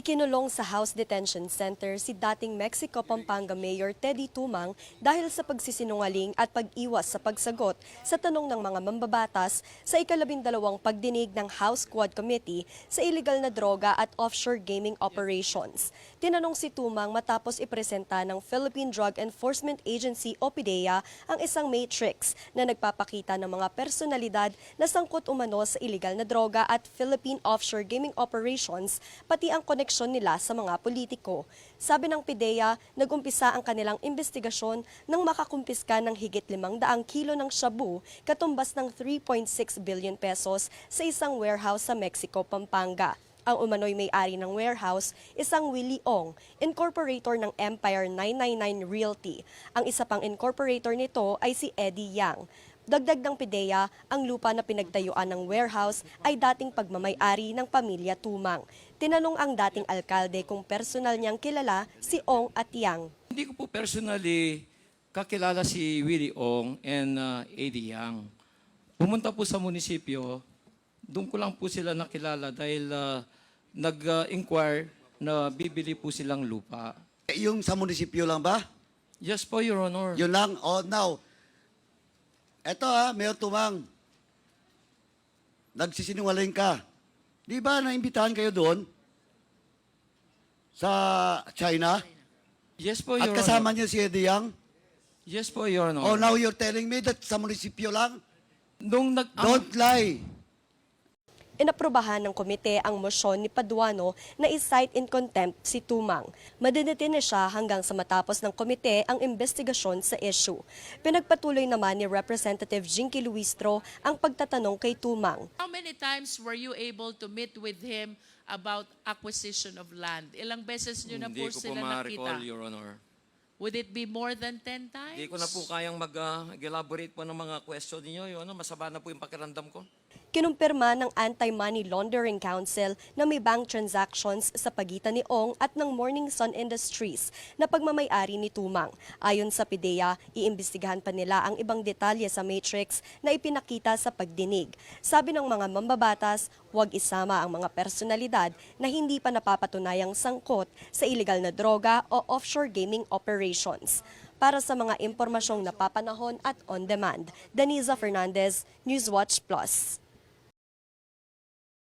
Ikinulong sa House Detention Center si dating Mexico Pampanga Mayor Teddy Tumang dahil sa pagsisinungaling at pag-iwas sa pagsagot sa tanong ng mga mambabatas sa ikalabindalawang pagdinig ng House Quad Committee sa illegal na droga at offshore gaming operations. Tinanong si Tumang matapos ipresenta ng Philippine Drug Enforcement Agency o PDEA ang isang matrix na nagpapakita ng mga personalidad na sangkot umano sa illegal na droga at Philippine offshore gaming operations pati ang koneksyon nila sa mga politiko. Sabi ng PIDEA, nagumpisa ang kanilang investigasyon nang makakumpiska ng higit 500 kilo ng shabu katumbas ng 3.6 billion pesos sa isang warehouse sa Mexico, Pampanga. Ang umano'y may-ari ng warehouse, isang Willie Ong, incorporator ng Empire 999 Realty. Ang isa pang incorporator nito ay si Eddie Yang. Dagdag ng PIDEA, ang lupa na pinagtayuan ng warehouse ay dating pagmamay-ari ng pamilya Tumang. Tinanong ang dating alkalde kung personal niyang kilala si Ong at Yang. Hindi ko po personally kakilala si Willie Ong and uh, Eddie Yang. Pumunta po sa munisipyo, doon ko lang po sila nakilala dahil uh, nag-inquire na bibili po silang lupa. Yung sa munisipyo lang ba? Yes po, Your Honor. Yun lang? Oh, now, eto ha, Mayor Tumang. Nagsisinungaling ka. Di ba naimbitahan kayo doon? Sa China? Yes po, At Your kasama Honor. niyo si Eddie Yang? Yes po, Your Honor. Oh, now you're telling me that sa munisipyo lang? Nung nag... Don't lie. Inaprobahan ng komite ang mosyon ni Paduano na i-cite in contempt si Tumang. Madedetine siya hanggang sa matapos ng komite ang investigasyon sa issue. Pinagpatuloy naman ni Representative Jinky Luistro ang pagtatanong kay Tumang. How many times were you able to meet with him about acquisition of land? Ilang beses nyo na Hindi po ko po sila ma-recall, nakita? Your Honor. Would it be more than 10 times? Hindi ko na po kayang mag-elaborate po ng mga question niyo. Your Honor, masama na po yung pakiramdam ko. Kinumpirma ng Anti-Money Laundering Council na may bank transactions sa pagitan ni Ong at ng Morning Sun Industries na pagmamayari ni Tumang. Ayon sa PIDEA, iimbestigahan pa nila ang ibang detalye sa matrix na ipinakita sa pagdinig. Sabi ng mga mambabatas, huwag isama ang mga personalidad na hindi pa napapatunayang sangkot sa illegal na droga o offshore gaming operations. Para sa mga impormasyong napapanahon at on demand, Daniza Fernandez, Newswatch Plus.